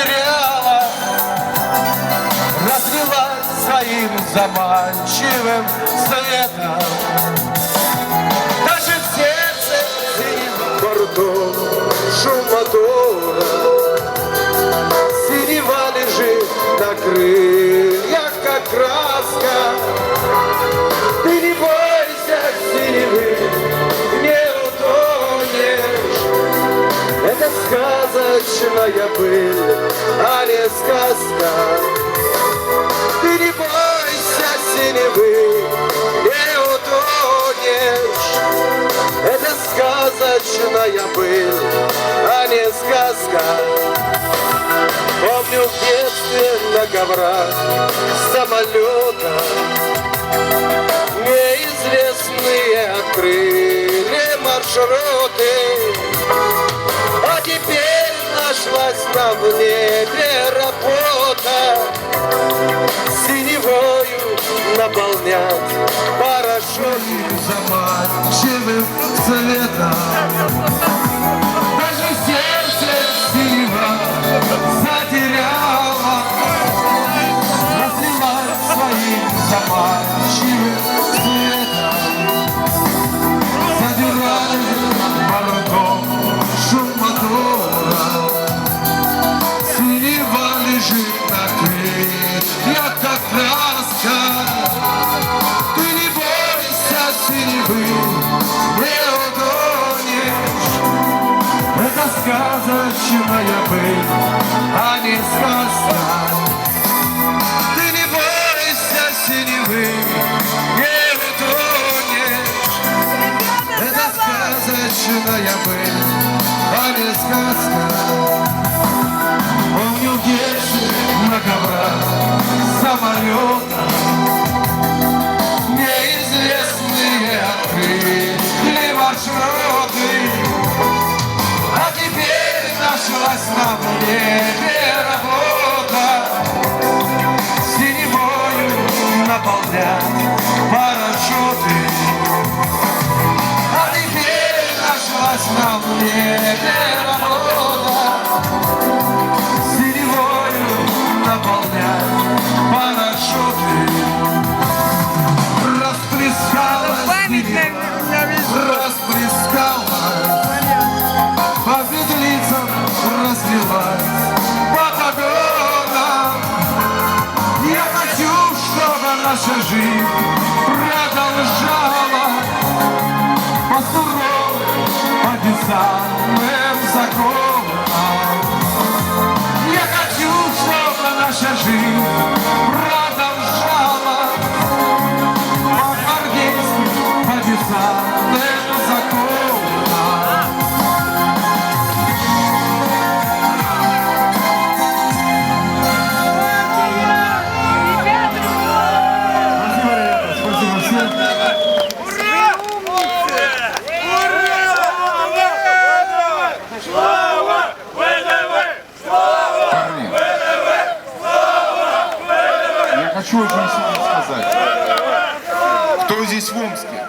потеряла, Разлилась своим заманчивым светом. Даже в сердце сила, кордон, шума. Сказочная быль, а не сказка. Ты не бойся синевы, не утонешь. Это сказочная быль, а не сказка. Помню в детстве на коврах самолета Неизвестные открыли маршруты нам в небе работа Синевою наполнять парашюты заманчивым светом. Сказочная быль, а не сказка. Ты не бойся синевы, не утонешь. Это сказочная быль, а не сказка. Помню детстве на коврах самолета теперь нашлась на небе работа Синевою наполнять парашюты. А теперь нашлась на небе наша жизнь продолжала. По суровым, обязанным законам Я хочу, чтобы наша жизнь А хочу очень сильно сказать. Кто здесь в Омске?